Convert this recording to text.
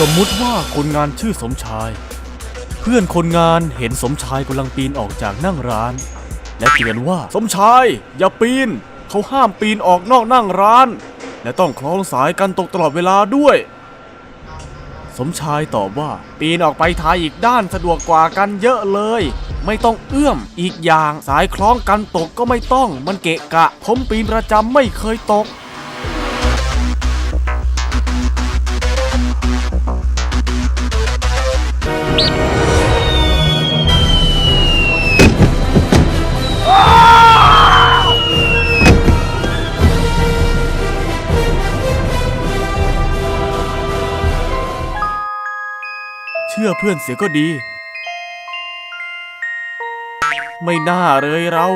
สมมุติว่าคนงานชื่อสมชาย เพื่อนคนงานเห็นสมชายกำลังปีนออกจากนั่งร้าน และเตือนว่าสมชาย อย่าปีน เขาห้ามปีนออกนอกนั่งร้าน และต้องคล้องสายกันตกตลอดเวลาด้วย สมชายตอบว่า ปีนออกไปทายอีกด้านสะดวกกว่ากันเยอะเลย ไม่ต้องเอื้อมอีกอย่างสายคล้องกันตกก็ไม่ต้อง มันเกะกะผมปีนประจำไม่เคยตก ชื่อเพื่อนเสียก็ดี ไม่น่าเลยเรา